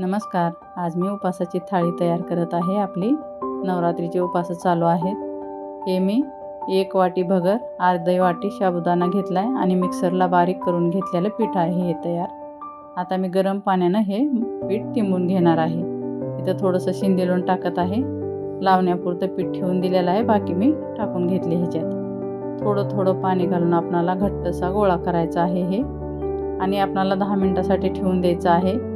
नमस्कार. आज मी उपासाची थाळी तयार करत आहे आपली. नवरात्रीचे उपास चालू आहेत. हे मी एक वाटी भगर अर्धी वाटी साबुदाणा घेतला आहे आणि मिक्सरला बारीक करून घेतलेलं पीठ आहे हे तयार. आता मी गरम पाण्यानं हे पीठ टिंबून घेणार आहे. इथं थोडंसं शिंदेलून टाकत आहे. लावण्यापुरतं पीठ ठेवून दिलेलं आहे. बाकी मी टाकून घेतले ह्याच्यात. थोडं थोडं पाणी घालून आपणाला घट्टसा गोळा करायचा आहे हे. आणि आपणाला दहा मिनटासाठी ठेवून द्यायचं आहे.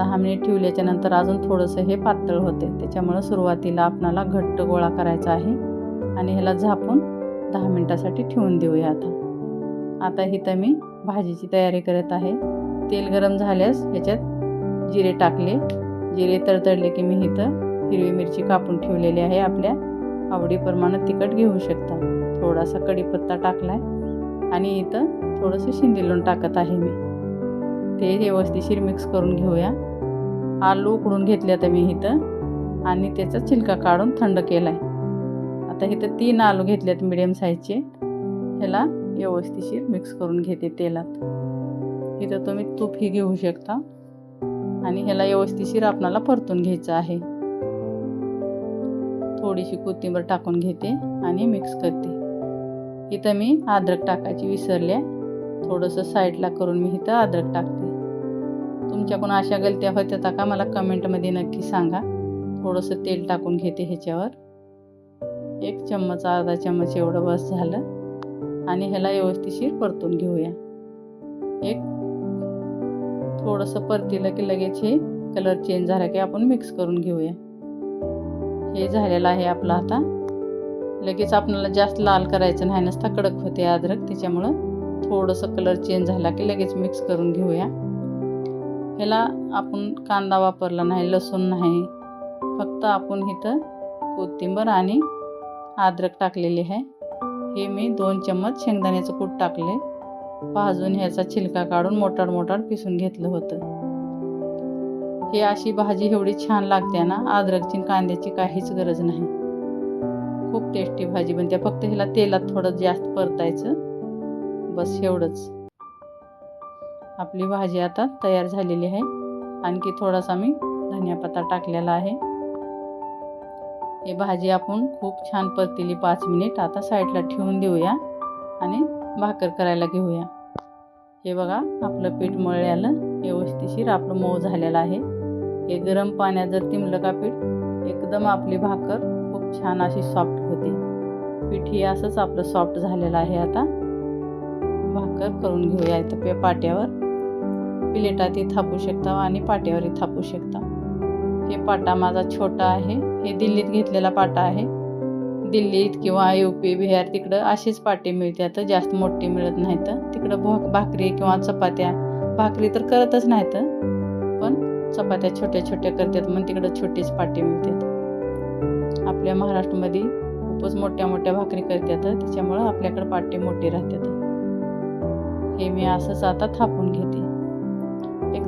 दहा मिनिट ठेवल्याच्यानंतर अजून थोडंसं हे पातळ होते. त्याच्यामुळं सुरुवातीला आपणाला घट्ट गोळा करायचा आहे. आणि ह्याला झापून दहा मिनटासाठी ठेवून देऊया आता. आता इथं मी भाजीची तयारी करत आहे. तेल गरम झाल्यास ह्याच्यात जिरे टाकले. जिरे तडतडले की मी इथं हिरवी मिरची कापून ठेवलेली आहे. आपल्या आवडीप्रमाणे तिखट घेऊ शकता. थोडासा कढीपत्ता टाकला आहे आणि इथं थोडंसं शिंदिलून टाकत आहे मी. ते व्यवस्थिशीर मिक्स करून घेऊया. आलू उकडून घेतले आता मी इथं. आणि त्याचा छिलका काढून थंड केला आहे आता इथं तीन आलू घेतलेत मिडियम साईजचे ह्याला व्यवस्थिशीर मिक्स करून घेते तेलात. इथं तुम्ही तूपही घेऊ शकता. आणि ह्याला व्यवस्थिशीर आपणाला परतून घ्यायचं आहे. थोडीशी कोथिंबीर टाकून घेते आणि मिक्स करते. इथं मी अद्रक टाकायची विसरले. थोडंसं साईडला करून मी इथं अद्रक टाकते. तुमच्याकडून अशा गलत्या होत्या का मला कमेंटमध्ये नक्की सांगा. थोडंसं तेल टाकून घेते ह्याच्यावर. एक चम्मच अर्धा चम्मच एवढं बस झालं. आणि ह्याला व्यवस्थिशीर परतून घेऊया. एक थोडंसं परतीलं की लगेच हे कलर चेंज झाला की आपण मिक्स करून घेऊया. हे झालेलं आहे आपलं आता. लगेच आपल्याला जास्त लाल करायचं नाही नसता कडक होते अद्रक. त्याच्यामुळं थोडंसं कलर चेंज झाला की लगेच मिक्स करून घेऊया. ह्याला आपण कांदा वापरला नाही लसूण नाही. फक्त आपण इथं कोथिंबर आणि अद्रक टाकलेली आहे. हे मी दोन चम्मच शेंगदाण्याचं कूट टाकले. भाजून ह्याचा छिलका काढून मोटाड मोटाड पिसून घेतलं होतं. हे अशी भाजी एवढी छान लागते ना अद्रकची कांद्याची काहीच गरज नाही. खूप टेस्टी भाजी बनते. फक्त ह्याला तेलात थोडं जास्त परतायचं. बस एवढंच. आपली भाजी आता तयार झालेली आहे. आणखी थोडासा मी धनियापत्ता टाकलेला आहे. ही भाजी आपण खूप छान परतीली पाच मिनिट आता साईडला ठेवून देऊया आणि भाकर करायला घेऊया. हे बघा आपलं पीठ मळल्यालं व्यवस्थिशीर आपलं मऊ झालेलं आहे. हे गरम पाण्यात जर तिमलं का पीठ एकदम आपली भाकर खूप छान अशी सॉफ्ट होते. पीठ ही असंच आपलं सॉफ्ट झालेलं आहे आता. भाकर करून घेऊया इथं पे पाट्यावर. प्लेटातही थापू शकता आणि पाट्यावरही थापू शकता. हे पाटा माझा छोटा आहे. हे दिल्लीत घेतलेला पाटा आहे. दिल्लीत किंवा यू पी बिहार तिकडं असेच पाटे मिळतात. जास्त मोठे मिळत नाहीत. तिकडं भा भाकरी किंवा चपात्या भाकरी तर करतच नाहीत. पण चपात्या छोट्या छोट्या करतात. मग तिकडं छोटेच पाटे मिळतात. आपल्या महाराष्ट्रामध्ये खूपच मोठ्या मोठ्या भाकरी करतात. त्याच्यामुळं आपल्याकडं पाटे मोठे राहतात. हे मी असंच आता थापून घेते.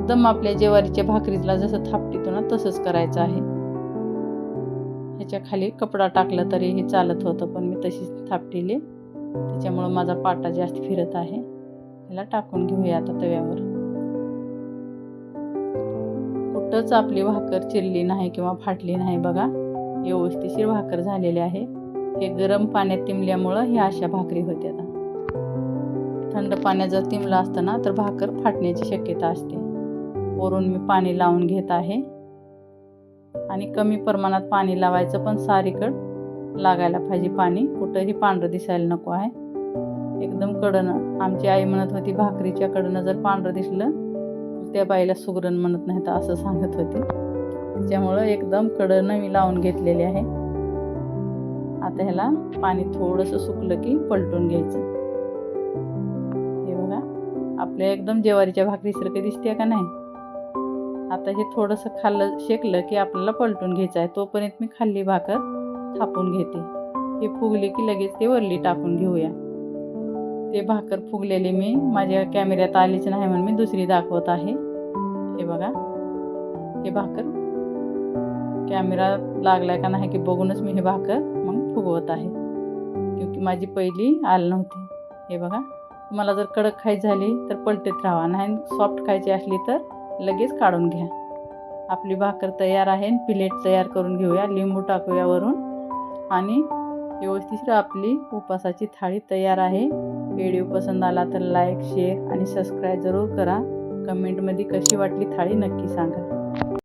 एकदम आपल्या ज्वारीच्या भाकरीला जसं थापटितो ना तसंच करायचं आहे. ह्याच्या खाली कपडा टाकला तरी हे चालत होतं पण मी तशीच थापटिले त्याच्यामुळं माझा पाटा जास्त फिरत आहे. ह्याला टाकून घेऊया आता तव्यावर. कुठंच आपली भाकर चिरली नाही किंवा फाटली नाही बघा. व्यवस्थिशीर भाकर झालेली आहे. हे गरम पाण्यात तिमल्यामुळं ह्या अशा भाकरी होत्या. आता थंड पाण्यात जर तिमलं असतं ना तर भाकर फाटण्याची शक्यता असते. वरून मी पाणी लावून घेत आहे. आणि कमी प्रमाणात पाणी लावायचं पण सारीकड लागायला पाहिजे पाणी. कुठंही पांढरं दिसायला नको आहे. एकदम कडनं आमची आई म्हणत होती भाकरीच्या कडनं जर पांढरं दिसलं तर त्या बाईला सुगरण म्हणत नाही तर असं सांगत होती. त्याच्यामुळं एकदम कडनं मी लावून घेतलेली आहे. आता ह्याला पाणी थोडंसं सुकलं की पलटून घ्यायचं. हे बघा आपल्या एकदम ज्वारीच्या भाकरीसारखं दिसते का नाही? आता हे थोडंसं खाल्लं शेकलं की आपल्याला पलटून घ्यायचं आहे. तोपर्यंत मी खाल्ली भाकर थापून घेते. हे फुगले की लगेच ते वरली टाकून घेऊया. ते भाकर फुगलेले मी माझ्या कॅमेऱ्यात आलीच नाही म्हणून मी दुसरी दाखवत आहे. हे बघा. हे भाकर. कॅमेरा लागलाय का नाही की बघूनच मी हे भाकर मग फुगवत आहे. क्योंकि माझी पहिली आल नव्हती. हे बघा. मला जर कडक खायची झाली तर पलटत राहा. नाही सॉफ्ट खायची असली तर लगेच काढून घ्या. आपली भाकर तयार आहे प्लेट तयार करून घेऊया. लिंबू टाकूया वरून. आणि व्यवस्थित आपली उपासाची थाळी तयार आहे. व्हिडिओ पसंत आला तर लाईक शेअर आणि सबस्क्राईब जरूर करा. कमेंटमध्ये कशी वाटली थाळी नक्की सांगा.